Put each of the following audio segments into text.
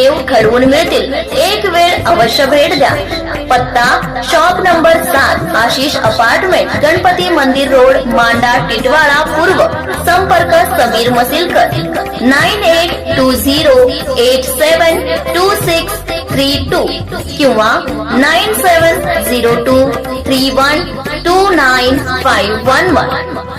देव ठरवून मिळतील. एक वेळ अवश्य भेट द्या. पत्ता शॉप नंबर सात आशिष अपार्टमेंट गणपती मंदिर रोड मांडा टिटवाळा पूर्व. संपर्क Sameer Masilkar. Nine eight two zero eight seven two six three two किंवा nine seven zero two three one two nine five one one.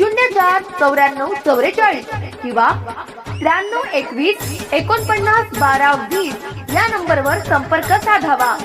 शून्य चार चौऱ्याण्णव चौवेचाळीस किंवा त्र्याण्णव एकवीस एकोणपन्नास बारा वीस या नंबरवर संपर्क साधावा.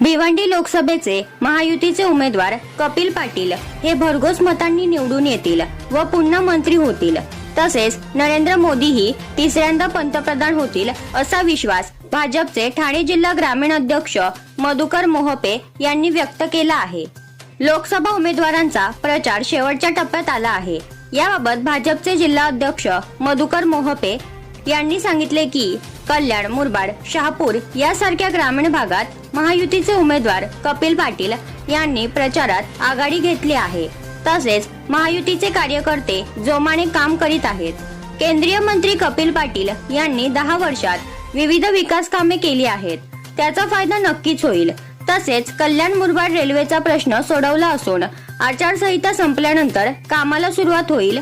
भिवंडी लोकसभेचे महायुतीचे उमेदवार कपिल पाटील हे भरघोस मतांनी निवडून येतील व पुन्हा मंत्री होतील. तसेच नरेंद्र मोदीही तिसऱ्यांदा पंतप्रधान होतील असा विश्वास भाजपचे ठाणे जिल्हा ग्रामीण अध्यक्ष मधुकर मोहपे यांनी व्यक्त केला आहे. लोकसभा उमेदवारांचा प्रचार शेवटच्या टप्प्यात आला आहे. याबाबत भाजपचे जिल्हा अध्यक्ष मधुकर मोहपे यांनी सांगितले की कल्याण मुरबाड शहापूर यासारख्या ग्रामीण भागात महायुतीचे उमेदवार कपिल पाटील यांनी प्रचारात आघाडी घेतली आहे. तसेच महायुतीचे कार्यकर्ते जोमाने काम करीत आहेत. केंद्रीय मंत्री कपिल पाटील यांनी दहा वर्षात विविध विकास कामे केली आहेत. त्याचा फायदा नक्कीच होईल. तसेच कल्याण मुरबाड रेल्वेचा प्रश्न सोडवला असून आचारसंहिता संपल्यानंतर कामाला सुरुवात होईल.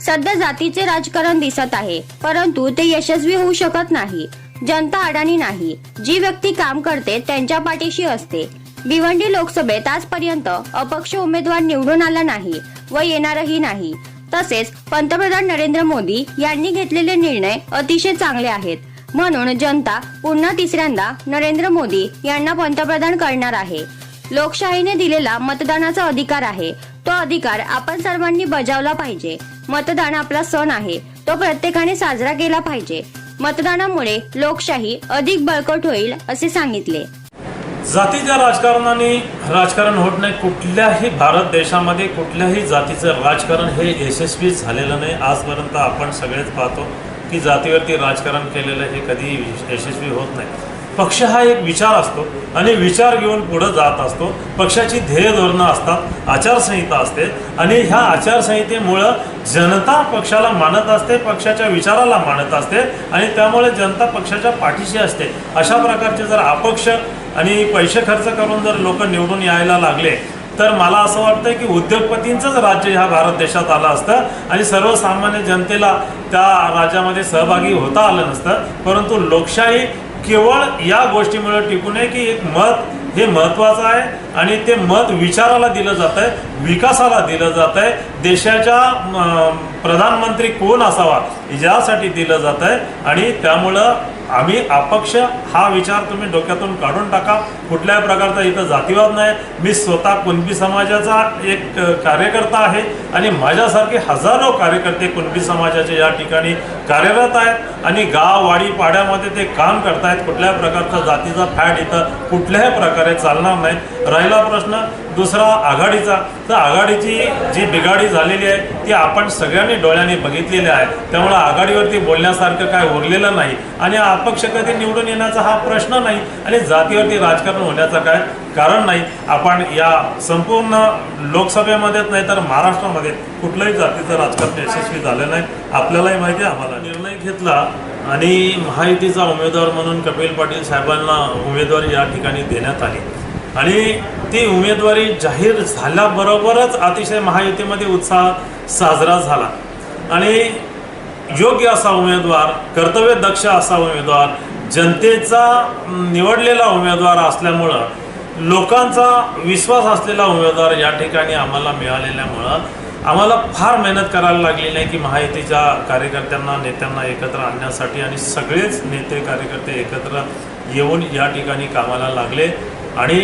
सध्या जातीचे राजकारण दिसत आहे परंतु ते यशस्वी होऊ शकत नाही. जनता अडाणी नाही. जी व्यक्ती काम करते त्यांच्या पाठीशी असते. भिवंडी लोकसभेत आजपर्यंत अपक्ष उमेदवार निवडून आला नाही व येणारही नाही. तसेच पंतप्रधान नरेंद्र मोदी यांनी घेतलेले निर्णय अतिशय चांगले आहेत. म्हणून जनता पुन्हा तिसऱ्यांदा नरेंद्र मोदी यांना पंतप्रधान करणार आहे. लोकशाहीने दिलेला मतदानाचा अधिकार आहे. तो अधिकार आपण सर्वांनी बजावला पाहिजे. मतदान आपला सण आहे. तो प्रत्येकाने साजरा केला पाहिजे. मतदानामुळे लोकशाही अधिक बळकट होईल असे सांगितले. जातीच्या राजकारणाने राजकारण होत नाही. कुठल्याही भारत देशामध्ये कुठल्याही जातीचं राजकारण हे यशस्वी झालेलं नाही. आजपर्यंत आपण सगळेच पाहतो. की जातीवरती राजकारण केलेलं हे कधीही यशस्वी होत नाही. पक्ष हा एक विचार असतो आणि विचार घेऊन पुढं जात असतो. पक्षाची ध्येय धोरणं असतात आचारसंहिता असते आणि ह्या आचारसंहितेमुळं जनता पक्षाला मानत असते पक्षाच्या विचाराला मानत असते आणि त्यामुळे जनता पक्षाच्या पाठीशी असते. अशा प्रकारचे जर अपक्ष आणि पैसे खर्च करून जर लोक निवडून यायला लागले तर मला असं वाटतं की उद्योगपतींचंच राज्य ह्या भारत देशात आलं असतं आणि सर्वसामान्य जनतेला त्या राज्यामध्ये सहभागी होता आलं नसतं. परंतु लोकशाही केवळ या गोष्टीमुळे टिकून आहे की एक मत हे महत्त्वाचं आहे आणि ते मत विचाराला दिलं जात आहे विकासाला दिलं जात आहे देशाच्या प्रधानमंत्री कोण असावा? यासाठी दिलं जात आहे आणि त्यामुळं आम्ही अपक्ष हा विचार तुम्ही डोक्यातून काढून टाका. कुठल्याही प्रकारचा इथं जातीवाद नाही. मी स्वतः कुणबी समाजाचा एक कार्यकर्ता आहे आणि माझ्यासारखे हजारो कार्यकर्ते कुणबी समाजाचे या ठिकाणी कार्यरत आहेत आणि गाव वाडी पाड्यामध्ये ते काम करतायत. कुठल्याही प्रकारचा जातीचा फॅट इथं कुठल्याही प्रकारे चालणार नाही. राहिला प्रश्न दुसरा आघाडीचा. तर आघाडीची जी बिघाडी झालेली आहे ती आपण सगळ्यांनी डोळ्यांनी बघितलेली आहे. त्यामुळं आघाडीवरती बोलण्यासारखं काय उरलेलं नाही. आणि अपक्ष कधी निवडून येण्याचा हा प्रश्न नाही आणि जातीवरती राजकारण होण्याचं काय कारण नाही. आपण या संपूर्ण लोकसभेमध्येच नाही तर महाराष्ट्रामध्ये कुठल्याही जातीचं राजकारण यशस्वी झालं नाही. आपल्यालाही माहिती आहे आम्हाला निर्णय घेतला आणि महायुतीचा उमेदवार म्हणून कपिल पाटील साहेबांना उमेदवारी या ठिकाणी देण्यात आली. आणि ती उमेदवारी जाहीर झाल्याबरोबरच अतिशय महायुतीमध्ये उत्साह साजरा झाला. आणि योग्य असा उमेदवार कर्तव्यदक्ष असा उमेदवार जनतेचा निवडलेला उमेदवार असल्यामुळं लोकांचा विश्वास असलेला उमेदवार या ठिकाणी आम्हाला मिळालेल्यामुळं आम्हाला फार मेहनत करायला लागली नाही की महायुतीच्या कार्यकर्त्यांना नेत्यांना एकत्र आणण्यासाठी आणि सगळेच नेते कार्यकर्ते एकत्र येऊन या ठिकाणी कामाला लागले आणि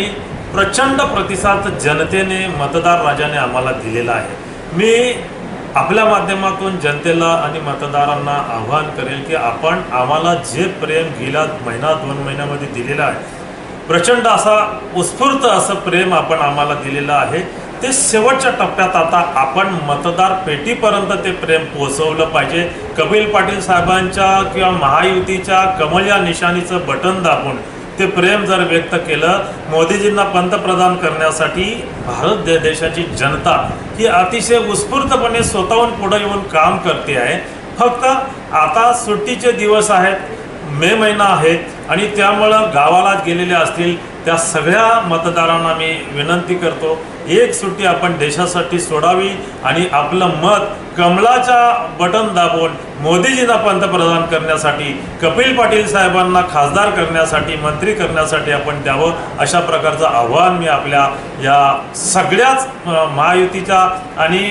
प्रचंड प्रतिसाद जनतेने मतदार राजाने आम्हाला दिलेला आहे. मी आपल्या माध्यमातून जनतेला आणि मतदारांना आव्हान करेल की आपण आम्हाला जे प्रेम गेल्या महिना दोन महिन्यामध्ये दिलेलं आहे प्रचंड असा उत्स्फूर्त असं प्रेम आपण आम्हाला दिलेलं आहे ते शेवटच्या टप्प्यात आता आपण मतदार पेटीपर्यंत ते प्रेम पोहोचवलं पाहिजे. कपिल पाटील साहेबांच्या किंवा महायुतीच्या कमल या निशाणीचं बटन दाबून ते प्रेम जर व्यक्त केलं मोदीजींना पंतप्रधान करण्यासाठी भारत देशाची जनता ही अतिशय उत्स्फूर्तपणे स्वतःहून पुढे येऊन काम करते आहे. फक्त आता सुट्टीचे दिवस आहेत मे महिना आहे आणि त्यामुळं गावाला गेलेले असतील त्या सगळ्या मतदारांना मी विनंती करतो एक सुट्टी आपण देशासाठी सोडावी आणि आपलं मत कमलाच्या बटन दाबून मोदीजींना पंतप्रधान करण्यासाठी कपिल पाटील साहेबांना खासदार करण्यासाठी मंत्री करण्यासाठी आपण द्यावं अशा प्रकारचं आव्हान मी आपल्या या सगळ्याच महायुतीच्या आणि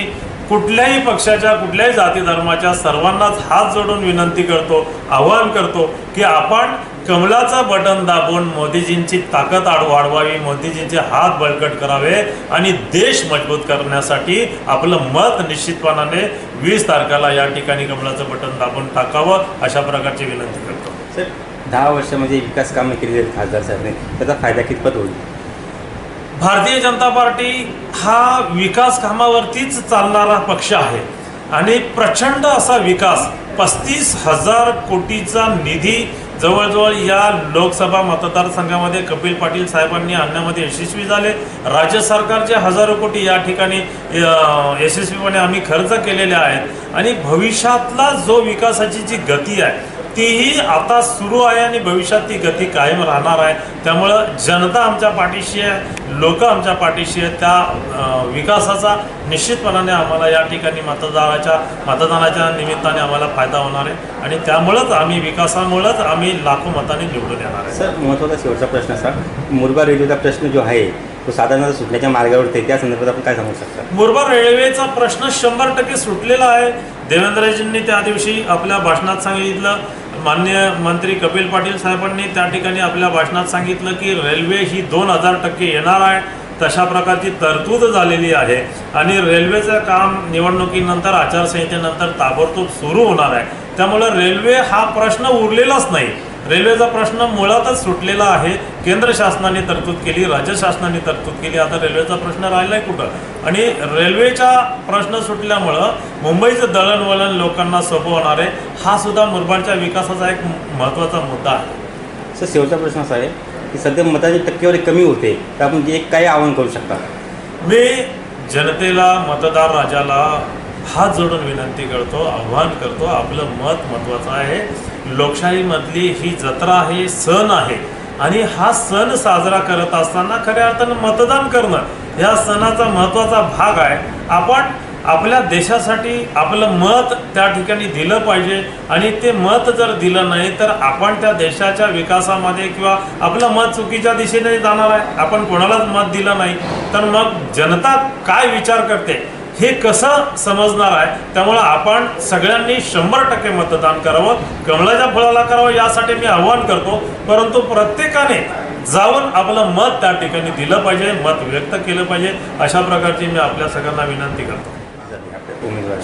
कुठल्याही पक्षाच्या कुठल्याही जाती धर्माच्या सर्वांनाच हात जोडून विनंती करतो आव्हान करतो की आपण कमलाचं बटन दाबून मोदीजींची ताकद आड वाढवावी मोदीजींचे हात बळकट करावे आणि देश मजबूत करण्यासाठी आपलं मत निश्चितपणाने वीस तारखेला या ठिकाणी कमलाचं बटन दाबून टाकावं अशा प्रकारची विनंती करतो. सर दहा वर्षामध्ये विकास कामं केली आहेत खासदार साहेबांनी. त्याचा फायदा कितपत होईल? भारतीय जनता पार्टी हा विकास कामावरतीच चालणारा पक्ष आहे आणि प्रचंड असा विकास पस्तीस हजार कोटीचा निधी जवळजवळ या लोकसभा मतदारसंघामध्ये कपिल पाटील साहेबांनी आणण्यामध्ये यशस्वी झाले. राज्य सरकारचे हजारो कोटी या ठिकाणी यशस्वीपणे आम्ही खर्च केलेले आहेत. आणि भविष्यातला जो विकासाची जी गती आहे तीही आता सुरू आहे आणि भविष्यात ती गती कायम राहणार आहे. त्यामुळं जनता आमच्या पाठीशी आहे. लोक आमच्या पाठीशी आहेत. त्या विकासाचा निश्चितपणाने आम्हाला या ठिकाणी मतदाराच्या मतदानाच्या निमित्ताने आम्हाला फायदा होणार आहे. आणि त्यामुळंच आम्ही विकासामुळंच आम्ही लाखो मतांनी निवडून येणार आहे. सर महत्त्वाचा शेवटचा प्रश्न असा मुरबा रेल्वेचा प्रश्न जो आहे तो साधारणतः सुटण्याच्या मार्गावरती त्या संदर्भात आपण काय सांगू शकता? मुरबाड रेल्वेचा प्रश्न शंभर टक्के सुटलेला आहे. देवेंद्रजींनी त्या दिवशी आपल्या भाषणात सांगितलं मान्य मंत्री कपिल पाटील साहेबांनी त्या ठिकाणी आपल्या भाषणात सांगितलं की रेल्वे ही दोन हजार टक्के येणार आहे. तशा प्रकारची तरतूद झालेली आहे. आणि रेल्वेचं काम निवडणुकीनंतर आचारसंहितेनंतर ताबडतोब सुरू होणार आहे. त्यामुळं रेल्वे हा प्रश्न उरलेलाच नाही. रेल्वेचा प्रश्न मुळातच सुटलेला आहे. केंद्र शासनाने तरतूद केली राज्य शासनाने तरतूद केली. आता रेल्वेचा प्रश्न राहिलाय कुठं? आणि रेल्वेचा प्रश्न सुटल्यामुळं मुंबईचं दळणवळण लोकांना सोपं होणार आहे. हा सुद्धा मुरबाडच्या विकासाचा एक महत्त्वाचा मुद्दा आहे. सर शेवटचा प्रश्न असा आहे की सध्या मताची टक्केवारी कमी होते तर आपण एक काय आवाहन करू शकता? मी जनतेला मतदार राजाला हात जोडून विनंती करतो आव्हान करतो आपलं मत महत्त्वाचं आहे. लोकशाहीमधली ही जत्रा आहे सण आहे. आणि हा सण साजरा करत असताना खऱ्या अर्थानं मतदान करणं या सणाचा महत्त्वाचा भाग आहे. आपण आपल्या देशासाठी आपलं मत त्या ठिकाणी दिलं पाहिजे. आणि ते मत जर दिलं नाही तर आपण त्या देशाच्या विकासामध्ये किंवा आपलं मत चुकीच्या दिशेने जाणार आहे. आपण कोणालाच मत दिलं नाही. तर मग जनता काय विचार करते? हे कसं समजणार आहे? त्यामुळं आपण सगळ्यांनी शंभर टक्के मतदान करावं. कमळाच्या फळाला करावं यासाठी मी आव्हान करतो. परंतु प्रत्येकाने जाऊन आपलं मत त्या ठिकाणी दिलं पाहिजे मत व्यक्त केलं पाहिजे. अशा प्रकारची मी आपल्या सगळ्यांना विनंती करतो.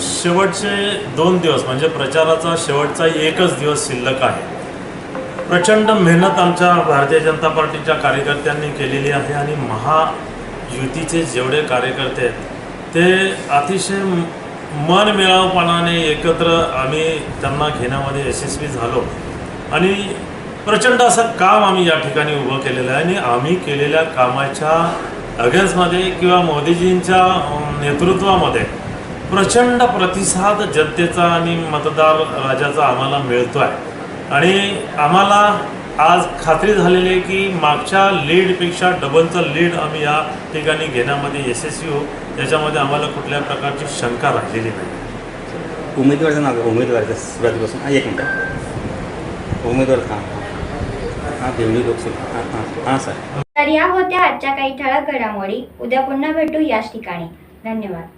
शेवटचे दोन दिवस म्हणजे प्रचाराचा शेवटचा एकच दिवस शिल्लक आहे. प्रचंड मेहनत आमच्या भारतीय जनता पार्टीच्या कार्यकर्त्यांनी केलेली आहे आणि महायुतीचे जेवढे कार्यकर्ते आहेत ते अतिशय मन मिळावपणाने एकत्र आम्ही त्यांना घेण्यामध्ये यशस्वी झालो. आणि प्रचंड असं काम आम्ही या ठिकाणी उभं केलेलं आहे आणि आम्ही केलेल्या कामाच्या अगेन्स्टमध्ये किंवा मोदीजींच्या नेतृत्वामध्ये प्रचंड प्रतिसाद जनतेचा आणि मतदार राजाचा आम्हाला मिळतो आहे आणि आम्हाला आज खात्री झालेली आहे की मागच्या लीडपेक्षा डबलचं लीड आम्ही या ठिकाणी घेण्यामध्ये यशस्वी होऊ याच्यामध्ये आम्हाला कुठल्या प्रकारची शंका राहिलेली नाही. उमेदवारचं नाव. उमेदवारचं सुरुवातीपासून हां एक मिनटं. उमेदवार हां हां भिवंडी लोकसभा. हां हां हां सर. तर या होत्या आजच्या काही ठळक घडामोडी. उद्या पुन्हा भेटू याच ठिकाणी. धन्यवाद.